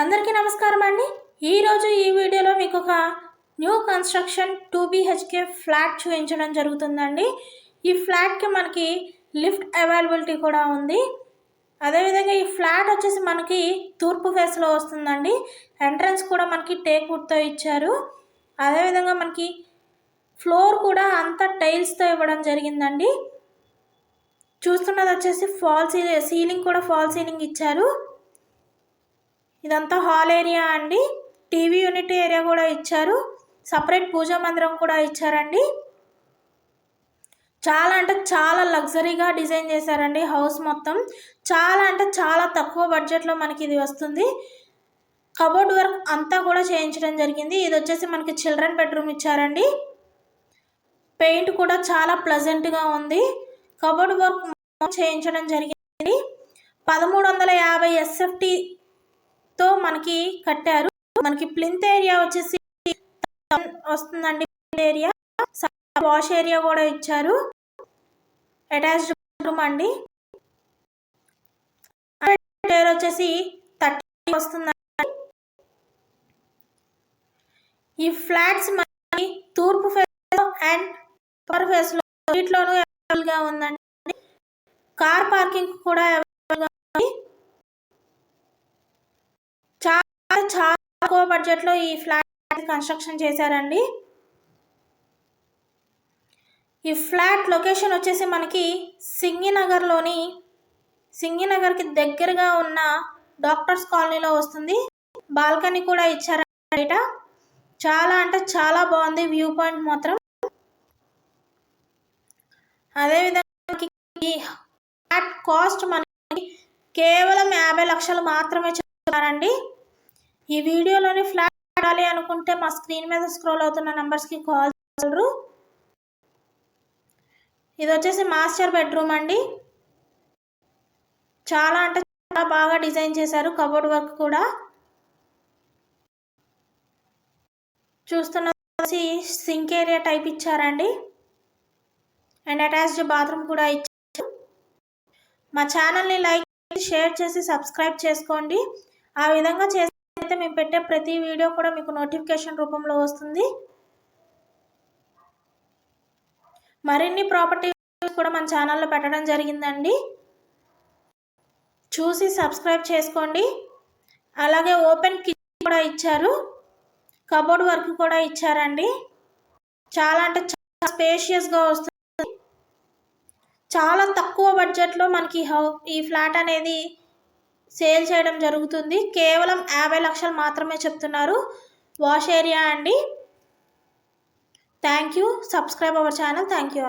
అందరికీ నమస్కారం అండి. ఈరోజు ఈ వీడియోలో మీకు ఒక new construction two BHK flat చూపించడం జరుగుతుందండి. ఈ ఫ్లాట్కి మనకి లిఫ్ట్ అవైలబిలిటీ కూడా ఉంది. అదేవిధంగా ఈ ఫ్లాట్ వచ్చేసి మనకి తూర్పు ఫేస్లో వస్తుందండి. ఎంట్రన్స్ కూడా మనకి టేక్ వుడ్తో ఇచ్చారు. అదేవిధంగా మనకి ఫ్లోర్ కూడా అంతా టైల్స్తో ఇవ్వడం జరిగిందండి. చూస్తున్నది వచ్చేసి ఫాల్ సీలింగ్ కూడా ఫాల్ సీలింగ్ ఇచ్చారు. ఇదంతా హాల్ ఏరియా అండి. టీవీ యూనిట్ ఏరియా కూడా ఇచ్చారు. సపరేట్ పూజా మందిరం కూడా ఇచ్చారండి. చాలా అంటే చాలా లగ్జరీగా డిజైన్ చేశారండి హౌస్ మొత్తం. చాలా అంటే చాలా తక్కువ బడ్జెట్లో మనకి ఇది వస్తుంది. కబోర్డ్ వర్క్ అంతా కూడా చేయించడం జరిగింది. ఇది వచ్చేసి మనకి చిల్డ్రన్ బెడ్రూమ్ ఇచ్చారండి. పెయింట్ కూడా చాలా ప్లజెంట్గా ఉంది. కబోర్డ్ వర్క్ చేయించడం జరిగింది. పదమూడు వందల యాభై ఎస్ఎఫ్టీ తో మనకి కట్టారు. మనకి ప్లింత్ ఏరియా వచ్చేసి వస్తుందండి. ఏరియా వాష్ ఏరియా కూడా ఇచ్చారు. అటాచ్డ్ రూమ్ అండి. వచ్చేసి థర్టీ వస్తుందండి. ఈ ఫ్లాట్స్ మనకి తూర్పు ఫేస్ అండ్ పవర్ ఫేస్లో వీటిలోనూ అవైలబుల్గా ఉందండి. కార్ పార్కింగ్ కూడా అవైలబుల్గా ఉంది చాలా తక్కువ బడ్జెట్లో ఈ ఫ్లాట్ కన్స్ట్రక్షన్ చేశారండి. ఈ ఫ్లాట్ లొకేషన్ వచ్చేసి మనకి సింగినగర్లోని సింగినగర్కి దగ్గరగా ఉన్న డాక్టర్స్ కాలనీలో వస్తుంది. బాల్కనీ కూడా ఇచ్చారట చాలా అంటే చాలా బాగుంది వ్యూ పాయింట్ మాత్రం. అదేవిధంగా ఫ్లాట్ కాస్ట్ మనకి కేవలం యాభై లక్షలు మాత్రమే చెప్తున్నారండి. ఈ వీడియోలోని ఫ్లాట్ ఆడాలి అనుకుంటే మా స్క్రీన్ మీద స్క్రోల్ అవుతున్న నెంబర్స్కి కాల్ చేయగలరు ఇది వచ్చేసి మాస్టర్ బెడ్రూమ్ అండి. చాలా అంటే చాలా బాగా డిజైన్ చేశారు కబోర్డ్ వర్క్ కూడా. చూస్తున్న సింక్ ఏరియా టైప్ ఇచ్చారండి. అండ్ అటాచ్డ్ బాత్రూమ్ కూడా ఇచ్చారు. మా ఛానల్ని లైక్ షేర్ చేసి సబ్స్క్రైబ్ చేసుకోండి. ఆ విధంగా చేసి అయితే మేము పెట్టే ప్రతి వీడియో కూడా మీకు నోటిఫికేషన్ రూపంలో వస్తుంది. మరిన్ని ప్రాపర్టీ కూడా మన ఛానల్లో పెట్టడం జరిగిందండి. చూసి సబ్స్క్రైబ్ చేసుకోండి. అలాగే ఓపెన్ కిచెన్ కూడా ఇచ్చారు. కబోర్డ్ వర్క్ కూడా ఇచ్చారండి. చాలా అంటే చాలా స్పేషియస్గా వస్తుంది. చాలా తక్కువ బడ్జెట్లో మనకి హౌ ఈ ఫ్లాట్ అనేది సేల్ చేయడం జరుగుతుంది. కేవలం యాభై లక్షలు మాత్రమే చెప్తున్నారు. వాష్ ఏరియా అండి. Thank you subscribe our channel. Thank you